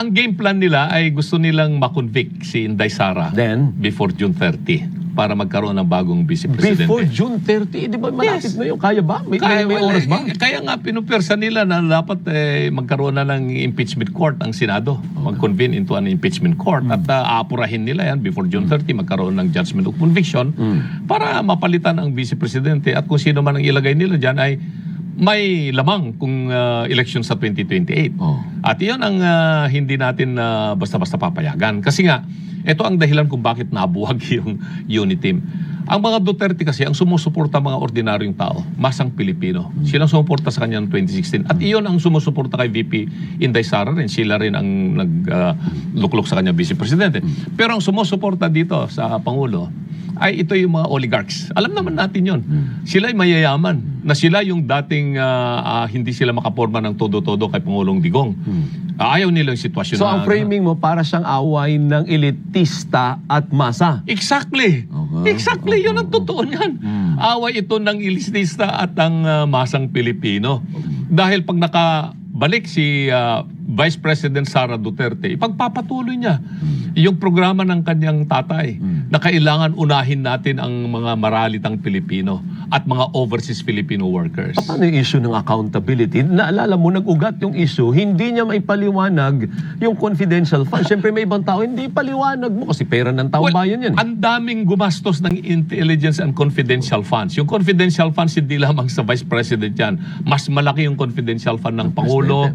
Ang game plan nila ay gusto nilang makonvict si Inday Sara Then? before June 30 para magkaroon ng bagong vice presidente. Before June 30, eh, di ba malapit Yes. na yun? Kaya ba? May, Kaya, may, may oras ba? eh, Kaya nga pinupersa nila na dapat eh, magkaroon na ng impeachment court ang Senado. Mag-convene into an impeachment court Hmm. at uh, aapurahin nila yan before June 30 magkaroon ng judgment of conviction Hmm. para mapalitan ang vice presidente at kung sino man ang ilagay nila dyan ay may lamang kung uh, election sa 2028. Oh. At iyon ang uh, hindi natin uh, basta-basta papayagan. Kasi nga, ito ang dahilan kung bakit nabuwag yung unit team. Ang mga Duterte kasi, ang sumusuporta mga ordinaryong tao, masang Pilipino. Silang sumuporta sa kanya noong 2016. At iyon ang sumusuporta kay VP Inday Sara rin. Sila rin ang nagluklok sa kanya vice presidente. Pero ang sumusuporta dito sa Pangulo, ay ito yung mga oligarchs. Alam naman natin yon. Sila ay mayayaman. Na sila yung dating ah, ah, hindi sila makaporma ng todo-todo kay Pangulong Digong. Ah, Ayaw nila yung sitwasyon So na... ang framing mo para siyang away ng elitista at masa. Exactly. Okay. Exactly. Yun ang totoo niyan. Away ito ng ilistista at ang ah, masang Pilipino. Dahil pag nakabalik si ah, Vice President Sara Duterte, ipagpapatuloy niya yung programa ng kanyang tatay na kailangan unahin natin ang mga maralitang Pilipino at mga overseas Filipino workers. Ano yung issue ng accountability? Naalala mo, nag-ugat yung issue, hindi niya may paliwanag yung confidential fund. Siyempre may ibang tao, hindi paliwanag mo kasi pera ng taong Well, bayan yan. eh. Ang daming gumastos ng intelligence and confidential funds. Yung confidential funds hindi lamang sa Vice President yan. Mas malaki yung confidential fund ng Pangulo.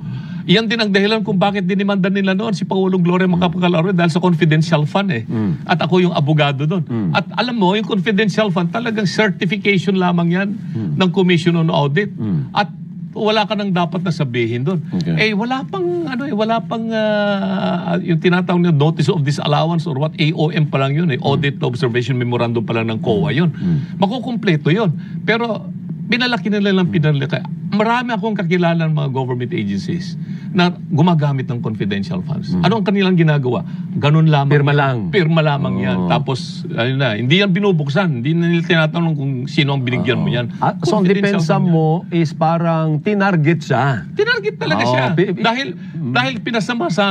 Iyan din ang dahilan kung bakit dinimanda nila noon si Pangulong Gloria Macapagal dahil sa confidential fund eh. At ako yung abogado doon. At alam mo, yung confidential fund talagang certification lamang yan ng Commission on Audit. At wala ka nang dapat na sabihin doon. Eh Okay. wala pang ano eh wala pang ah, yung tinatawag na notice of disallowance or what AOM pa lang yun eh audit observation memorandum pa lang ng COA yun. Makukumpleto yun. Pero pinalaki nila lang pinalaki. Marami akong kakilala ng mga government agencies na gumagamit ng confidential funds. Ano ang kanilang ginagawa? Ganun lamang. Pirma yan. lang. Pirma lamang yan. Oo. Tapos, ano na, hindi yan binubuksan. Hindi na nila tinatanong kung sino ang binigyan mo yan. Ah, so ang depensa fund yan. mo is parang tinarget siya. Tinarget talaga Oo, siya. pi- pi- dahil dahil pinasama sa,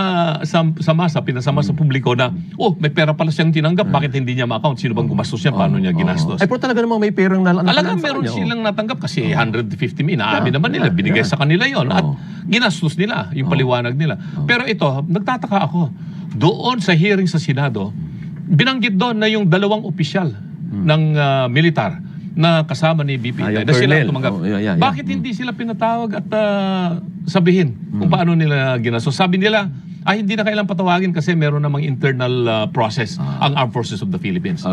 sa, sa masa, pinasama sa publiko na, oh, may pera pala siyang tinanggap, bakit hindi niya ma-account? Sino bang gumastos niya? Paano niya ginastos? Ay, pero talaga namang may perang Talagang nakalaan sa meron oh. silang natanggap kasi 150 mil. Inaamin naman nila, binigay sa kanila yon At Oo. ginastos nila yung paliwanag nila. Pero ito, nagtataka ako. Doon sa hearing sa Senado, binanggit doon na yung dalawang opisyal ng ah, militar na kasama ni BP Ah, yung na sila colonel. tumanggap. Oh, yeah, yeah, yeah. Bakit hindi sila pinatawag at ah, sabihin kung paano nila ginastos? Sabi nila, ay hindi na kailang patawagin kasi meron namang internal ah, process ang Armed Forces of the Philippines.